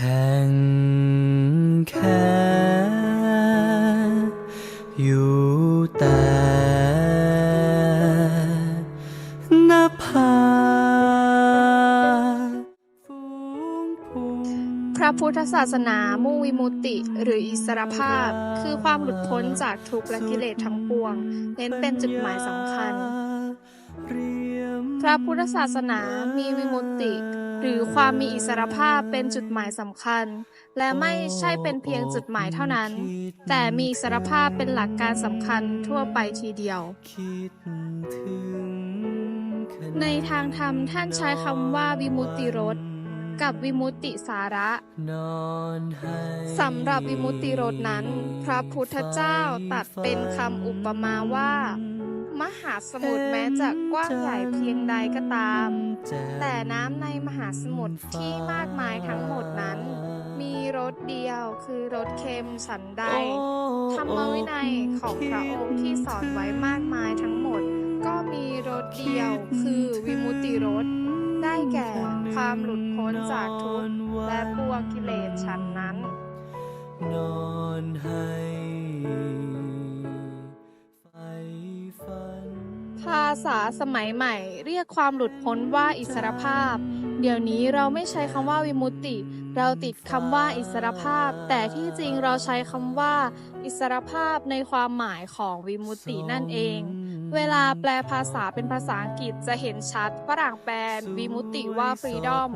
ข็งแค่อยู่แต่หน้าผาฝูงพุงพระพุทธศาสนามุ่งวิมุตติ หรืออิสรภาพ คือความหลุดพ้นจากทุกข์และกิเลสทั้งปวง เน้นเป็นจุดหมายสำคัญ พระพุทธศาสนามีวิมุตติ หรือความมีอิสรภาพเป็นจุดหมายสำคัญ และไม่ใช่เป็นเพียงจุดหมายเท่านั้น แต่มีอิสรภาพเป็นหลักการสำคัญทั่วไปทีเดียว ในทางธรรมท่านใช้คำว่าวิมุตติรสกับวิมุตติสาระสำหรับวิมุตติรสนั้น พระพุทธเจ้าตัดเป็นคำอุปมาว่า มหาสมุทรแม้จะกว้างใหญ่เพียงใดก็ตาม แต่น้ำในมหาสมุทรที่มากมายทั้งหมดนั้น มีรสเดียวคือรสเค็มฉันใดธรรมวินัยของพระองค์ที่สอนไว้มากมายทั้งหมด ก็มีรสเดียวคือวิมุตติรสได้แก่ความหลุดพ้นจากทุกข์และปวงกิเลสฉันนั้นาษาสมัยใหม่ เรียกความหลุดพ้นว่าอิสรภาพ เดี๋ยวนี้เราไม่ใช้คำว่าวิมุตติ เราติดคำว่าอิสรภาพ แต่ที่จริงเราใช้คำว่า อิสรภาพในความหมายของวิมุตตินั่นเอง เวลาแปลภาษาเป็นภาษาอังกฤษจะเห็นชัดฝรั่งแปลวิมุตติว่า freedom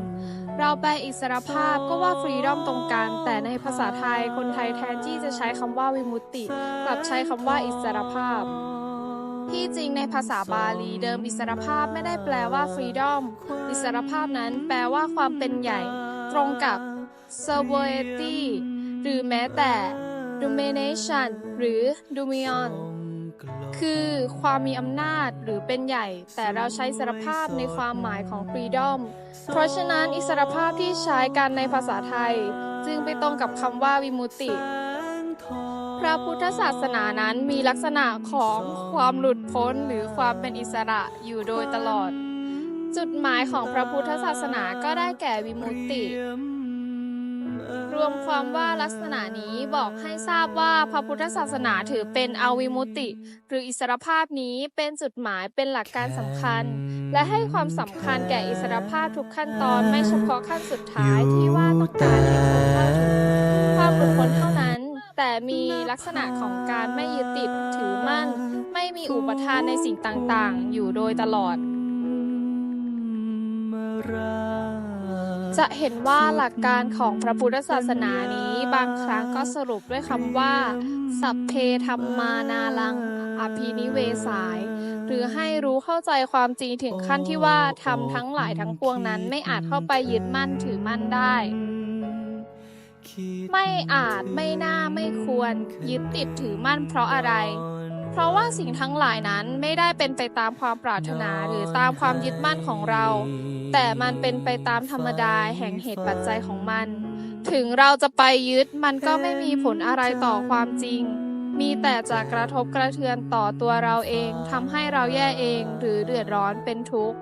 เราแปลอิสรภาพก็ว่า freedom ตรงกัน แต่ในภาษาไทยคนไทยแทนที่จะใช้คำว่าวิมุตติ กลับใช้คำว่าอิสรภาพ ที่จริงในภาษาบาลีเดิมอิสรภาพไม่ได้แปลว่า freedom อิสรภาพนั้นแปลว่าความเป็นใหญ่ ตรงกับ sovereignty หรือแม้แต่ domination หรือ dominion คือความมีอำนาจหรือเป็นใหญ่ แต่เราใช้อิสรภาพในความหมายของ freedom เพราะฉะนั้นอิสรภาพที่ใช้กันในภาษาไทย จึงไปตรงกับคำว่าวิมุตติ พระพุทธศาสนานั้นมีลักษณะของความหลุดพ้นหรือความเป็นอิสระอยู่โดยตลอด จุดหมายของพระพุทธศาสนาก็ได้แก่วิมุตติ รวมความว่าลักษณะนี้บอกให้ทราบว่าพระพุทธศาสนาถือเป็นอวิมุตติ หรืออิสรภาพนี้เป็นจุดหมายเป็นหลักการสำคัญ และให้ความสำคัญแก่อิสรภาพทุกขั้นตอนไม่เฉพาะขั้นสุดท้ายที่ว่าต้องการให้คนเข้าถึงความหลุดพ้นเท่า แต่มีลักษณะของการไม่ยึดติดถือมั่น ไม่มีอุปทานในสิ่งต่างๆ อยู่โดยตลอด จะเห็นว่าหลักการของพระพุทธศาสนานี้บางครั้งก็สรุปด้วยคำว่า สัพเพธรรมานาลัง อภินิเวสาย หรือให้รู้เข้าใจความจริงถึงขั้นที่ว่าทำทั้งหลายทั้งปวงนั้นไม่อาจเข้าไปยึดมั่นถือมั่นได้ ไม่อาจไม่น่าไม่ควร ยึดติดถือมั่นเพราะอะไร เพราะว่าสิ่งทั้งหลายนั้นไม่ได้เป็นไปตามความปรารถนาหรือตามความยึดมั่นของเรา แต่มันเป็นไปตามธรรมดาแห่งเหตุปัจจัยของมัน ถึงเราจะไปยึดมันก็ไม่มีผลอะไรต่อความจริง มีแต่จะกระทบกระเทือนต่อตัวเราเองทำให้เราแย่เองหรือเดือดร้อนเป็นทุกข์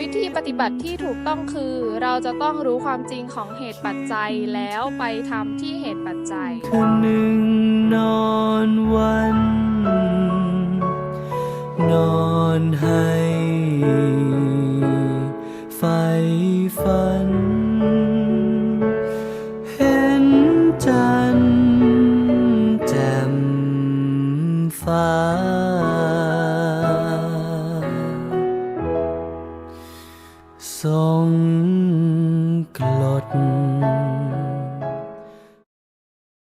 วิธีปฏิบัติที่ถูกต้องคือเราจะต้องรู้ความจริงของเหตุปัจจัยแล้วไปทำที่เหตุปัจจัยคืนหนึ่งนอนวัน นอนให้ ทรงกลด